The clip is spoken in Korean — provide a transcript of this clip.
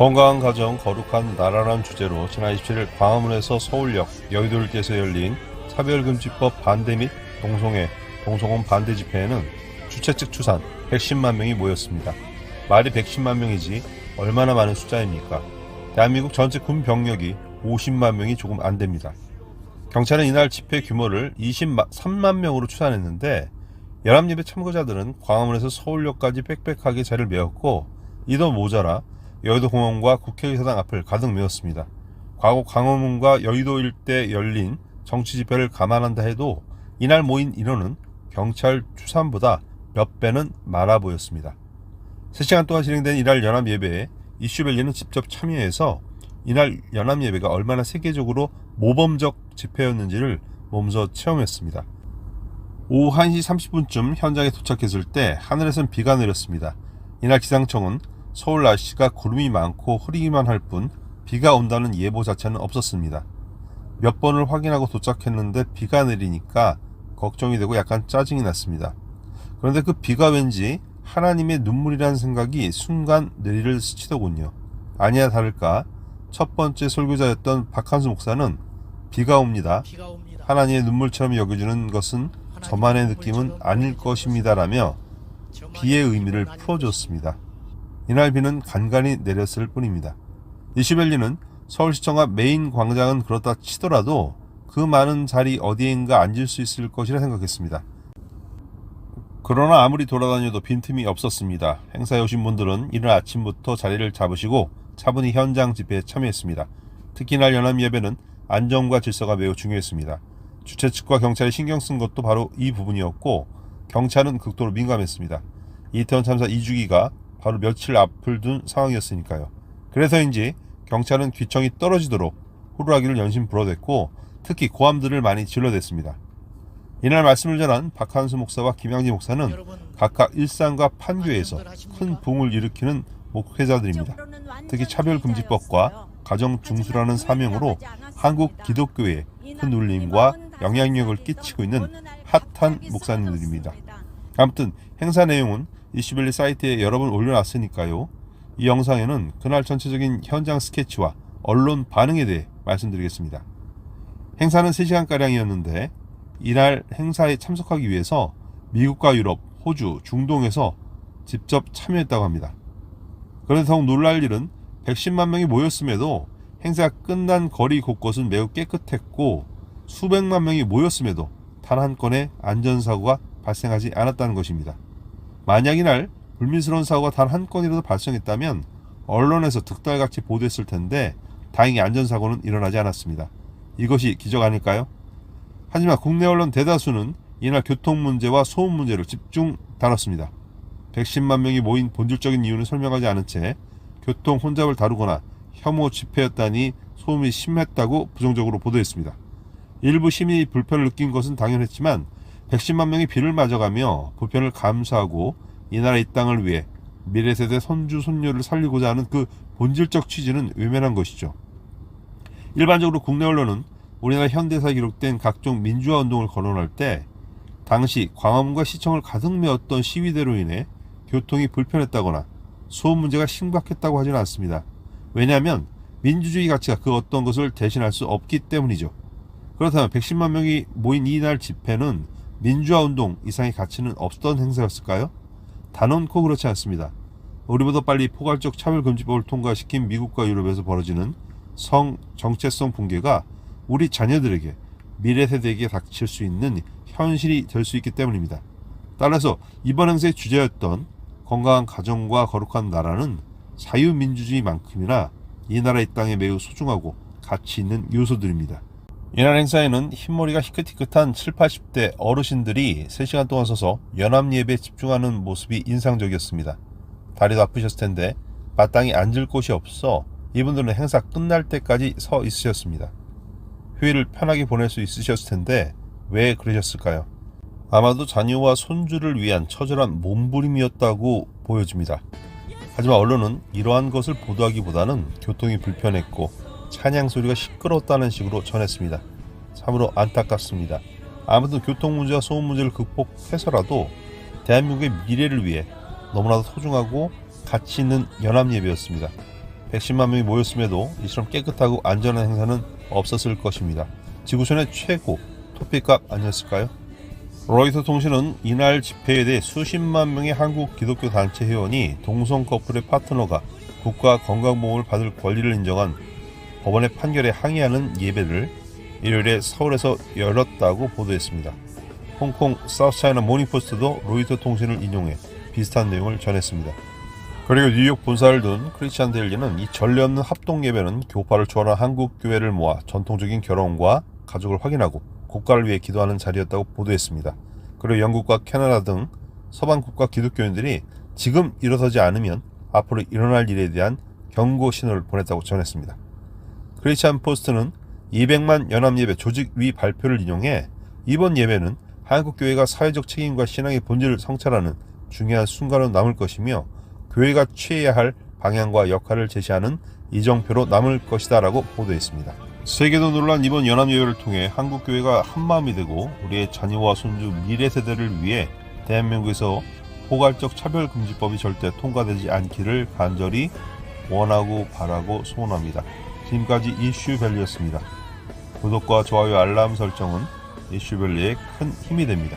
건강한 가정, 거룩한 나라라는 주제로 지난 27일 광화문에서 서울역, 여의도 일대에서 열린 차별금지법 반대 및 동성애, 동성혼 반대 집회에는 주최 측 추산 110만 명이 모였습니다. 말이 110만 명이지 얼마나 많은 숫자입니까? 대한민국 전체 군 병력이 50만 명이 조금 안 됩니다. 경찰은 이날 집회 규모를 23만 명으로 추산했는데 연합예배 참가자들은 광화문에서 서울역까지 빽빽하게 자리를 메웠고 이도 모자라 여의도 공원과 국회의사당 앞을 가득 메웠습니다. 과거 광화문과 여의도 일대 열린 정치 집회를 감안한다 해도 이날 모인 인원은 경찰 추산보다 몇 배는 많아 보였습니다. 3시간 동안 진행된 이날 연합예배에 이슈벨리는 직접 참여해서 이날 연합예배가 얼마나 세계적으로 모범적 집회였는지를 몸소 체험했습니다. 오후 1시 30분쯤 현장에 도착했을 때 하늘에선 비가 내렸습니다. 이날 기상청은 서울 날씨가 구름이 많고 흐리기만 할 뿐 비가 온다는 예보 자체는 없었습니다. 몇 번을 확인하고 도착했는데 비가 내리니까 걱정이 되고 약간 짜증이 났습니다. 그런데 그 비가 왠지 하나님의 눈물이라는 생각이 순간 뇌리를 스치더군요. 아니야 다를까 첫 번째 설교자였던 박한수 목사는 비가 옵니다. 비가 옵니다. 하나님의 눈물처럼 여겨주는 것은 저만의 느낌은 아닐 것입니다라며 비의 의미를 풀어줬습니다. 이날 비는 간간히 내렸을 뿐입니다. 이슈벨리는 서울시청과 메인 광장은 그렇다 치더라도 그 많은 자리 어디엔가 앉을 수 있을 것이라 생각했습니다. 그러나 아무리 돌아다녀도 빈틈이 없었습니다. 행사에 오신 분들은 이른 아침부터 자리를 잡으시고 차분히 현장 집회에 참여했습니다. 특히 날 연합 예배는 안정과 질서가 매우 중요했습니다. 주최 측과 경찰이 신경 쓴 것도 바로 이 부분이었고 경찰은 극도로 민감했습니다. 이태원 참사 2주기가 바로 며칠 앞을 둔 상황이었으니까요. 그래서인지 경찰은 귀청이 떨어지도록 호루라기를 연신 불어댔고 특히 고함들을 많이 질러댔습니다. 이날 말씀을 전한 박한수 목사와 김양지 목사는 각각 일상과 판교에서 큰 부흥을 일으키는 목회자들입니다. 특히 차별금지법과 가정 중수라는 사명으로 한국 기독교에 큰 울림과 영향력을 끼치고 있는 핫한 목사님들입니다. 아무튼 행사 내용은 이슈벨리 사이트에 여러 번 올려놨으니까요. 이 영상에는 그날 전체적인 현장 스케치와 언론 반응에 대해 말씀드리겠습니다. 행사는 3시간가량이었는데 이날 행사에 참석하기 위해서 미국과 유럽, 호주, 중동에서 직접 참여했다고 합니다. 그런데 더욱 놀랄 일은 110만 명이 모였음에도 행사가 끝난 거리 곳곳은 매우 깨끗했고 수백만 명이 모였음에도 단 한 건의 안전사고가 발생하지 않았다는 것입니다. 만약 이날 불미스러운 사고가 단 한 건이라도 발생했다면 언론에서 득달같이 보도했을 텐데 다행히 안전사고는 일어나지 않았습니다. 이것이 기적 아닐까요? 하지만 국내 언론 대다수는 이날 교통 문제와 소음 문제를 집중 다뤘습니다. 110만 명이 모인 본질적인 이유는 설명하지 않은 채 교통 혼잡을 다루거나 혐오 집회였다니 소음이 심했다고 부정적으로 보도했습니다. 일부 시민이 불편을 느낀 것은 당연했지만 110만 명이 비를 맞아가며 불편을 감수하고 이 나라 이 땅을 위해 미래 세대 손주 손녀를 살리고자 하는 그 본질적 취지는 외면한 것이죠. 일반적으로 국내 언론은 우리나라 현대사에 기록된 각종 민주화 운동을 거론할 때 당시 광화문과 시청을 가득 메웠던 시위대로 인해 교통이 불편했다거나 소음 문제가 심각했다고 하지는 않습니다. 왜냐하면 민주주의 가치가 그 어떤 것을 대신할 수 없기 때문이죠. 그렇다면 110만 명이 모인 이날 집회는 민주화 운동 이상의 가치는 없던 행사였을까요? 단언코 그렇지 않습니다. 우리보다 빨리 포괄적 차별금지법을 통과시킨 미국과 유럽에서 벌어지는 성 정체성 붕괴가 우리 자녀들에게 미래 세대에게 닥칠 수 있는 현실이 될 수 있기 때문입니다. 따라서 이번 행사의 주제였던 건강한 가정과 거룩한 나라는 자유민주주의만큼이나 이 나라 의 땅에 매우 소중하고 가치 있는 요소들입니다. 이날 행사에는 흰머리가 희끗희끗한 7, 80대 어르신들이 3시간 동안 서서 연합 예배에 집중하는 모습이 인상적이었습니다. 다리도 아프셨을 텐데 마땅히 앉을 곳이 없어 이분들은 행사 끝날 때까지 서 있으셨습니다. 휴일을 편하게 보낼 수 있으셨을 텐데 왜 그러셨을까요? 아마도 자녀와 손주를 위한 처절한 몸부림이었다고 보여집니다. 하지만 언론은 이러한 것을 보도하기보다는 교통이 불편했고 찬양 소리가 시끄러웠다는 식으로 전했습니다. 참으로 안타깝습니다. 아무튼 교통 문제와 소음 문제를 극복해서라도 대한민국의 미래를 위해 너무나도 소중하고 가치 있는 연합 예배였습니다. 110만 명이 모였음에도 이처럼 깨끗하고 안전한 행사는 없었을 것입니다. 지구촌의 최고 토픽값 아니었을까요? 로이터 통신은 이날 집회에 대해 수십만 명의 한국 기독교 단체 회원이 동성 커플의 파트너가 국가 건강보험을 받을 권리를 인정한 법원의 판결에 항의하는 예배를 일요일에 서울에서 열었다고 보도했습니다. 홍콩 사우스차이나 모닝포스트도 로이터 통신을 인용해 비슷한 내용을 전했습니다. 그리고 뉴욕 본사를 둔 크리스찬 데일리는 이 전례 없는 합동 예배는 교파를 초월한 한국 교회를 모아 전통적인 결혼과 가족을 확인하고 국가를 위해 기도하는 자리였다고 보도했습니다. 그리고 영국과 캐나다 등 서방 국가 기독교인들이 지금 일어서지 않으면 앞으로 일어날 일에 대한 경고 신호를 보냈다고 전했습니다. 크리스찬 포스트는 200만 연합예배 조직위 발표를 인용해 이번 예배는 한국교회가 사회적 책임과 신앙의 본질을 성찰하는 중요한 순간으로 남을 것이며 교회가 취해야 할 방향과 역할을 제시하는 이정표로 남을 것이다 라고 보도했습니다. 세계도 놀란 이번 연합예배를 통해 한국교회가 한마음이 되고 우리의 자녀와 손주 미래 세대를 위해 대한민국에서 포괄적 차별금지법이 절대 통과되지 않기를 간절히 원하고 바라고 소원합니다. 지금까지 이슈밸리였습니다. 구독과 좋아요 알람 설정은 이슈밸리에 큰 힘이 됩니다.